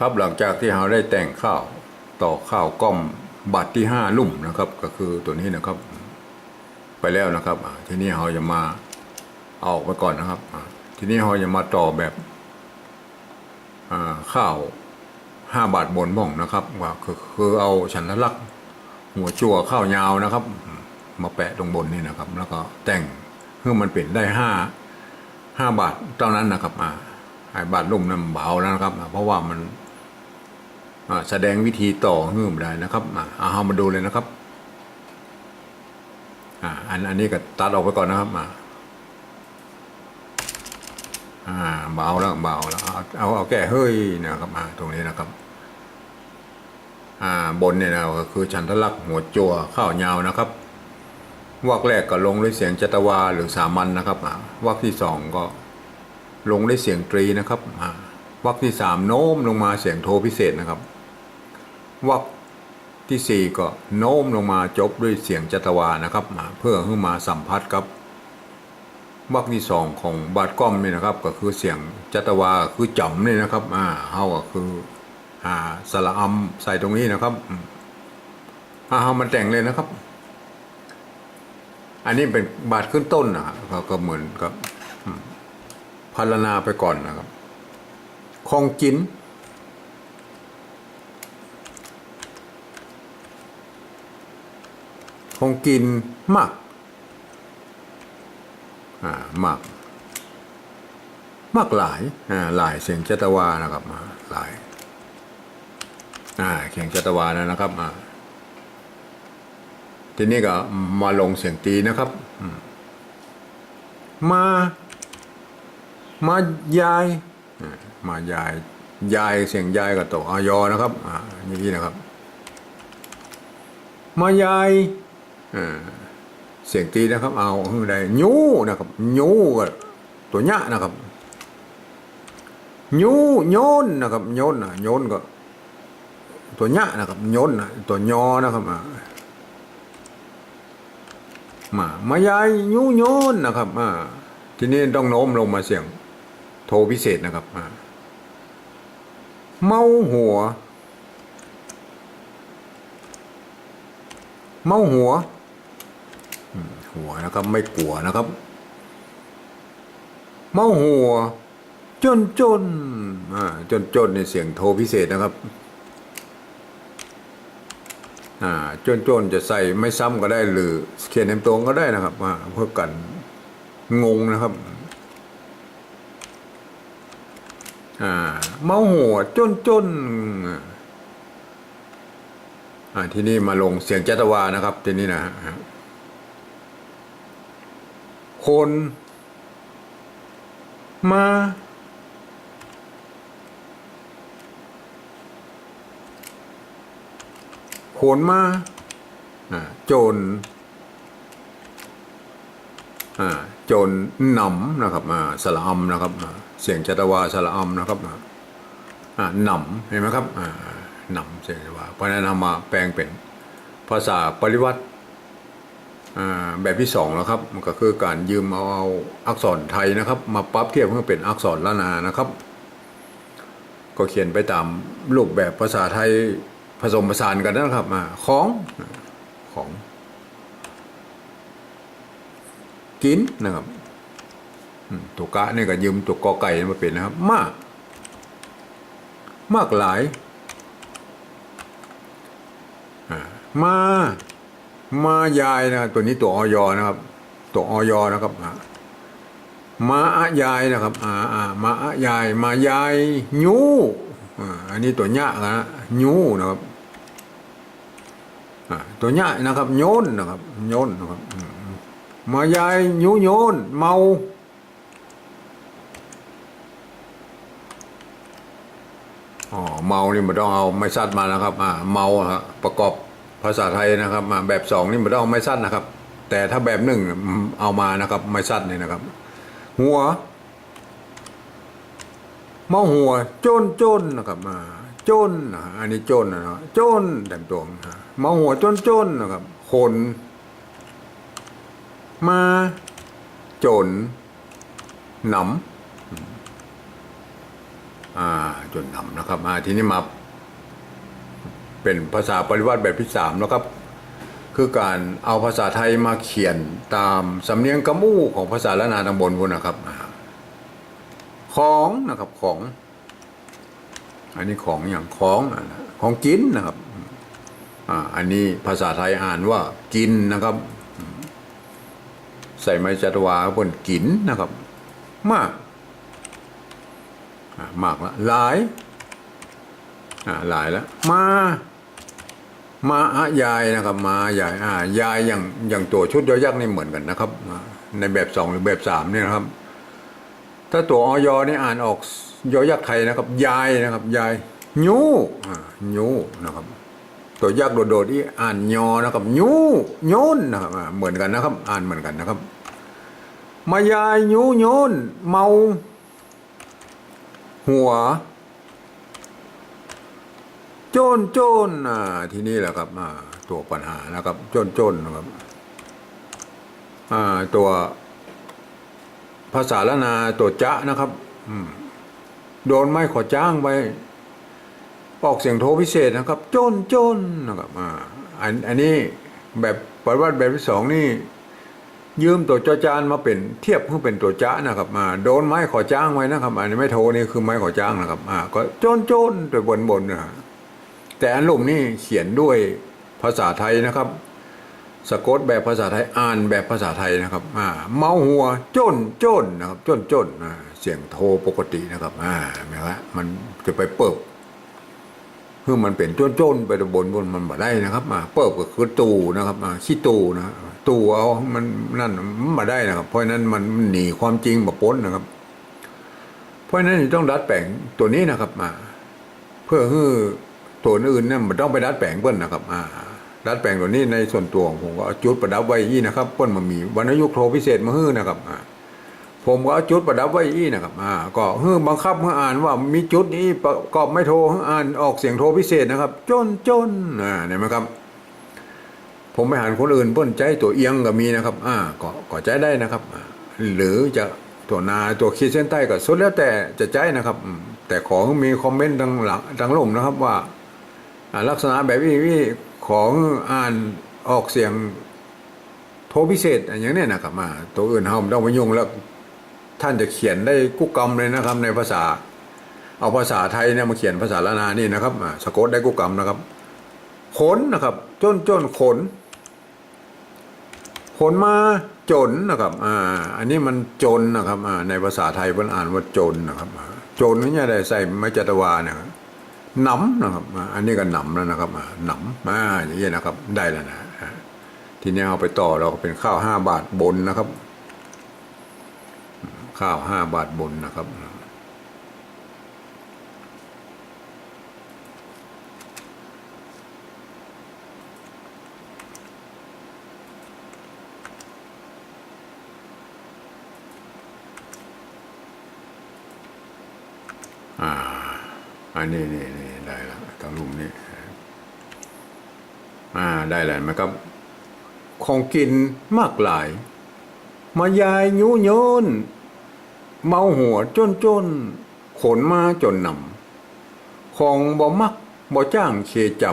ครับหลังจากที่เราได้แต่งข้าวต่อข้าวกล้อมบัตรที่ห้าลุ่มนะครับ ก็คือตัวนี้นะครับ ไปแล้วนะครับ ทีนี้เราจะมาเอาออกไปก่อนนะครับ ทีนี้เราจะมาต่อแบบข้าวห้าบาทบนบ้องนะครับว่าคือคือเอาฉันทลักษณ์หัวจั่วข้าวยาวนะครับ มาแปะตรงบนนี่นะครับ แล้วก็แต่งเพื่อมันเป็นได้ห้าห้าบาทเท่านั้นนะครับอ่าไอ้บาทลุ่มนั้นเบาแล้วนะครับ เพราะว่ามัน แสดงวิธีต่อหื้มได้นะครับอ่าเอามาดูเลยนะครับอ่าอันอันนี้ก็ตัดออกไปก่อนนะครับอ่าอ่าเบาแล้วเบาแล้วเอาเอาเอาแก้เฮ้ยนะครับอ่าตรงนี้นะครับ อ่าบนเนี่ยนะก็คือฉันทลักษ์หัวจัวข้าวยาวนะครับวักแรกก็ลงด้วยเสียงจัตวาหรือสามัญนะครับวักที่สองก็ลงด้วยเสียงตรีนะครับวักที่สามโน้มลงมาเสียงโทพิเศษนะครับ วักที่สี่ก็โน้มลงมาจบด้วยเสียงจัตวานะครับเพื่อให้มาสัมผัสกับวรรคที่สองของบาดก้อมนี่นะครับ ก็คือเสียงจัตวาคือจำนี่นะครับอ่าเฮาก็คืออ่าสระอัมใส่ตรงนี้นะครับอ่าเฮามันแต่งเลยนะครับ อันนี้เป็นบาดขึ้นต้นนะครับก็เหมือนกับพัลนาไปก่อนนะครับคองจิน คงกินมากอ่ามากมากหลายหลายเสียงจัตวานะครับอ่าหลายเสียงจัตวานะนะครับอ่าทีนี้ก็มาลงเสียงตีนะครับ มา มายาย มายาย ยายเสียงยายกับตัวอายอนะครับอ่าอย่างนี้นะครับ มายาย เสียงตีนะครับ เอาคือได้ยูนะครับยูก็ตัวเนี้ยนะครับยูโยนนะครับโยนนะโยนก็ ตัวเนี้ยนะครับโยนนะตัวยอนะครับอ่ามามายายยูโยนนะครับอ่าทีนี้ต้องโน้มลงมาเสียง โทพิเศษนะครับอ่าเมาหัว เมาหัว หัวนะครับ ไม่กลัวนะครับเมาหัว จนจนอ่าจนจนในเสียงโทพิเศษนะครับอ่าจนจนจะใส่ไม่ซ้ำก็ได้หรือเขียนเต็มตรงก็ได้นะครับอ่าเพื่อกันงงนะครับอ่าเมาหัวจนจนอ่าที่นี่มาลงเสียงจัตวานะครับที่นี้นะฮะ คน มาคนมาอ่าจรอ่าจรหนำนะครับอ่าสละอัมนะครับ เสียงจัตวาสละอัมนะครับหนำเห็นไหมครับหนำเสียงว่าเพราะนั้นเอามาแปลงเป็นภาษาปริวัติ แบบที่สองแล้วครับมันก็คือการยืมเอาเอาอักษรไทยนะครับ มาปรับเทียบเพื่อเป็นอักษรล้านนานะครับ ก็เขียนไปตามรูปแบบภาษาไทยผสมผสานกันนะครับอ่าของของกินนะครับตัวกะนี่ก็ยืมตัวกอไก่มาเป็นนะครับ มาก มากหลายมา มายายนะตัวนี้ตัวออยนะครับ ตัวออยนะครับอ่ามาอะยายนะครับ อ่าอ่ามาอะยายมายายยูอ่าอันนี้ตัวเนี้ยนะยูนะครับอ่าตัวเนี้ยนะครับโยนนะครับโยนนะครับมายายยูโยนเมาอ๋อเมานี่มันต้องเอาไม้สั้นมานะครับ อ่า เมาฮะประกอบ ภาษาไทยนะครับอ่าแบบสองนี่มันต้องเอาไม้สั้นนะครับ แต่ถ้าแบบหนึ่งเอามานะครับ ไม้สั้นนี่นะครับ หัวเมาหัวโจนโจนนะครับอ่าโจนนะอันนี้โจนนะครับโจนแต่งตัวฮะเมาหัวโจนโจนนะครับคนมาโจนหนำอ่าจนหนำนะครับอ่าทีนี้มา เป็นภาษาปริวัติแบบที่สามแล้วครับ คือการเอาภาษาไทยมาเขียนตามสำเนียงกระมู่ของภาษาละนาตำบลพวกนะครับของนะครับของ อันนี้ของอย่างของของกินนะครับอ่าอันนี้ภาษาไทยอ่านว่ากินนะครับ ใส่ไม้จัตวาบนกินนะครับ มากมากละหลายหลายแล้วมา มาอะยายนะครับมายายอ่ายายอย่างอย่างตัวชุดยอยักษ์นี่เหมือนกันนะครับ ในแบบสองหรือแบบสามเนี่ยนะครับ ถ้าตัวออยนี่อ่านออกยอยักษ์ไทยนะครับ ยายนะครับ ยายยูอ่ายูนะครับ ตัวยักษ์โดดๆที่อ่านยอนะครับยูโยนนะครับเหมือนกันนะครับ อ่านเหมือนกันนะครับ มายายยูโยนเมา หัว โจนโจนอ่าที่นี่แหละครับอ่าตัวปัญหานะครับ โจนโจนนะครับอ่าตัวภาษาละนาตัวจะนะครับ อืมโดนไม่ขอจ้างไปออกเสียงโทพิเศษนะครับ โจนโจนนะครับอ่าอันอันนี้แบบปฏิวัติแบบที่สองนี่ ยืมตัวจอจานมาเป็นเทียบเพื่อเป็นตัวจ้านะครับมาโดนไม้ขอจ้างไว้นะครับ อันนี้ไม่โทรนี่คือไม้ขอจ้างนะครับอ่าก็โจนโจนตัวบนบนนะฮะ แต่อันลุ่มนี่เขียนด้วยภาษาไทยนะครับสะกดแบบภาษาไทยอ่านแบบภาษาไทยนะครับอ่าเมาหัวโจนโจนนะครับโจนโจนอ่าเสียงโทปกตินะครับอ่าไหมครับมันจะไปเปิบเพื่อมันเป็นโจนโจนไปบนบนมันบ่ได้นะครับอ่าเปิบก็คือตูนะครับอ่าขี้ตูนะตูเอามันนั่นมันบ่ได้นะครับ เพราะฉะนั้นมันหนีความจริงมาพ้นนะครับ เพราะฉะนั้นต้องดัดแปลงตัวนี้นะครับมาเพื่อให้ ตัวนอื่นเนี่ยมันต้องไปดัดแปลงเพิ่นนะครับอ่าดัดแปลงตัวนี้ในส่วนตัวของผมก็เอาจุดประดับไว้ยี่นะครับเพิ่นมามีวรรณยุกโทรพิเศษมาฮื้อนะครับอ่าผมก็เอาจุดประดับไว้ยี่นะครับอ่าก็ฮื้อบังคับให้อ่านว่ามีจุดนี้ประกอบไม่โทรอ่านออกเสียงโทรพิเศษนะครับ จนจนอ่าเห็นไหมครับผมไปหาคนอื่นเพิ่นใจตัวเอียงก็มีนะครับ อ่าก็ก็ใจได้นะครับ หรือจะตัวนาตัวขีดเส้นใต้ก็สุดแล้วแต่จะใจนะครับ แต่ขอมีคอมเมนต์ทางหลังทางลมนะครับว่า ลักษณะแบบนี้ของอ่านออกเสียงโทรพิเศษอย่างนี้นะครับอ่าตัวอื่นเฮาต้องไปยุ่งแล้วท่านจะเขียนได้กุกกรรมเลยนะครับ ในภาษา เอาภาษาไทยเนี่ยมาเขียนภาษาละนานี่นะครับสะกดได้กุกกรรมนะครับ ขนนะครับ จนจนขน ขนมาจนนะครับ อ่า อันนี้มันจนนะครับ อ่า ในภาษาไทยเพิ่นอ่านว่าจนนะครับ จนนี่ได้ใส่ไม้จัตวานะครับ หนำนะครับ อันนี้ก็หนำแล้วนะครับหนำอ่าอย่างเงี้ยนะครับ ได้แล้วนะทีนี้เอาไปต่อเราก็เป็นข้าวห้าบาทบนนะครับ ข้าวห้าบาทบนนะครับ อันนี้นี่นี่ได้แล้วทางลุมนี่อ่าได้แล้วมครับของกินมากหลาย มายายยุโยนเมาหัวจนจนขนมาจนนำของบ่มักบ่จ้างเคจ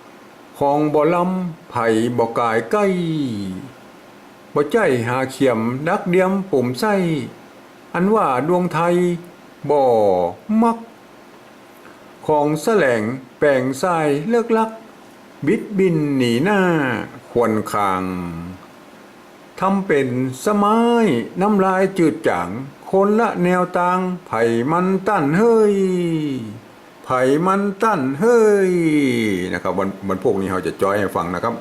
ำของบ่ลำไผ่บ่กายใกล้บ่ใจหาเขียมดักเดียมปุ่มไส้ อันว่าดวงไทยบ่มัก ของแสลงแปลงทรายเลิกลัก บิดบินหนีหน้า ควรคางทำเป็นสมัยน้ำลายจืดจางคนละแนวตางไผ่มันตั้นเฮ้ยไผ่มันตั้นเฮ้ยนะครับวันวันพวกนี้เราจะจอยให้ฟังนะครับ